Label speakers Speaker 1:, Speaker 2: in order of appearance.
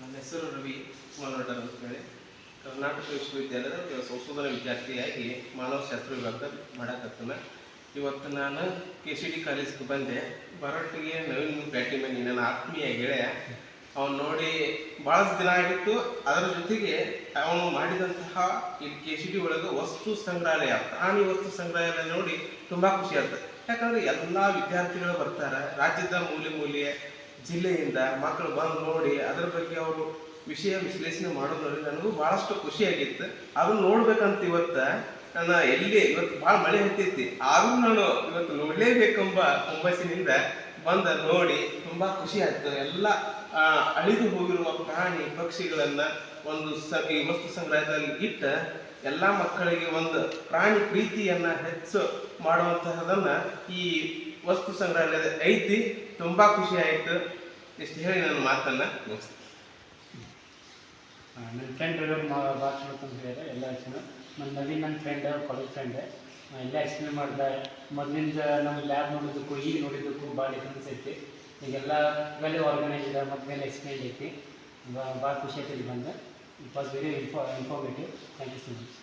Speaker 1: ನನ್ನ ಹೆಸರು ರವಿ ಮನೋಡರ್ ಅಂತ ಹೇಳಿ. ಕರ್ನಾಟಕ ವಿಶ್ವವಿದ್ಯಾಲಯದ ಸಂಶೋಧನಾ ವಿದ್ಯಾರ್ಥಿಯಾಗಿ ಮಾನವಶಾಸ್ತ್ರ ವಿಭಾಗ ಮಾಡಕತ್ತನ. ಇವತ್ತು ನಾನು ಕೆ ಸಿ ಡಿ ಕಾಲೇಜ್ಗೆ ಬಂದೆ. ಬರೋಟ್ಟಿಗೆ ನವೀನ್ ಭೇಟಿ ಬಂದಿ. ನನ್ನ ಆತ್ಮೀಯ ಗೆಳೆಯ. ಅವನು ನೋಡಿ ಭಾಳಷ್ಟು ದಿನ ಆಗಿತ್ತು. ಅದರ ಜೊತೆಗೆ ಅವನು ಮಾಡಿದಂತಹ ಈ ಕೆ ಸಿ ಡಿ ಒಳಗೆ ವಸ್ತು ಸಂಗ್ರಹಾಲಯ ಪ್ರಾಣಿ ವಸ್ತು ಸಂಗ್ರಹಾಲಯ ನೋಡಿ ತುಂಬ ಖುಷಿ ಆಗ್ತದೆ. ಯಾಕಂದ್ರೆ ಎಲ್ಲ ವಿದ್ಯಾರ್ಥಿಗಳು ಬರ್ತಾರೆ. ರಾಜ್ಯದ ಮೂಲೆ ಮೂಲೆ ಜಿಲ್ಲೆಯಿಂದ ಮಕ್ಕಳು ಬಂದು ನೋಡಿ ಅದರ ಬಗ್ಗೆ ಅವರು ವಿಷಯ ವಿಶ್ಲೇಷಣೆ ಮಾಡೋದ್ರಲ್ಲಿ ನನಗೂ ಭಾಳಷ್ಟು ಖುಷಿಯಾಗಿತ್ತು ಅದನ್ನ ನೋಡ್ಬೇಕಂತ ಇವತ್ತು ನಾನು ಎಲ್ಲಿ ಇವತ್ತು ಭಾಳ ಮಳೆ ಹತ್ತೈತಿ ಆದರೂ ನಾನು ಇವತ್ತು ನೋಡಲೇಬೇಕೆಂಬ ಹುಮ್ಮಸ್ಸಿನಿಂದ ಬಂದ ನೋಡಿ ತುಂಬಾ ಖುಷಿ ಆಯ್ತು. ಎಲ್ಲ ಅಳಿದು ಹೋಗಿರುವ ಪ್ರಾಣಿ ಪಕ್ಷಿಗಳನ್ನು ಒಂದು ಸ, ಈ ವಸ್ತು ಸಂಗ್ರಹದಲ್ಲಿ ಇಟ್ಟ ಎಲ್ಲ ಮಕ್ಕಳಿಗೆ ಒಂದು ಪ್ರಾಣಿ ಪ್ರೀತಿಯನ್ನ ಹೆಚ್ಚು ಮಾಡುವಂತಹದನ್ನ ಈ ವಸ್ತು ಸಂಗ್ರಹಾಲಯದ ಐತಿ, ತುಂಬಾ ಖುಷಿ ಆಯಿತು. ಇಷ್ಟು ಹೇಳಿ ನನ್ನ ಮಾತನ್ನ
Speaker 2: ನನ್ನ ಫ್ರೆಂಡ್ ರವಿ ತಂದಿದ್ದಾರೆ, ಎಲ್ಲ ಹೆಚ್ಚಿನ ನನ್ನ ನವೀನ್ ನನ್ನ ಫ್ರೆಂಡ್ ಕಾಲೇಜ್ ಫ್ರೆಂಡ್ ಎಲ್ಲ ಎಕ್ಸ್ಪ್ಲೇನ್ ಮಾಡಿದೆ. ಮೊದಲಿಂದ ನಮ್ಮ ಲ್ಯಾಬ್ ನೋಡಿದ್ದಕ್ಕೂ, ಈಗ ನೋಡಿದ್ದಕ್ಕೂ ಭಾಳ ಡಿಫ್ರೆನ್ಸ್ ಐತಿ. ಈಗೆಲ್ಲ ವೆಲ್ ಆರ್ಗನೈಸ್ ಇದೆ ಮತ್ತು ಮೇಲೆ ಎಕ್ಸ್ಪ್ಲೇನ್ ಐತಿ ಭಾಳ ಖುಷಿ ಆಯ್ತು ಇಲ್ಲಿ ಬಂದು. It was very info informative thank you so much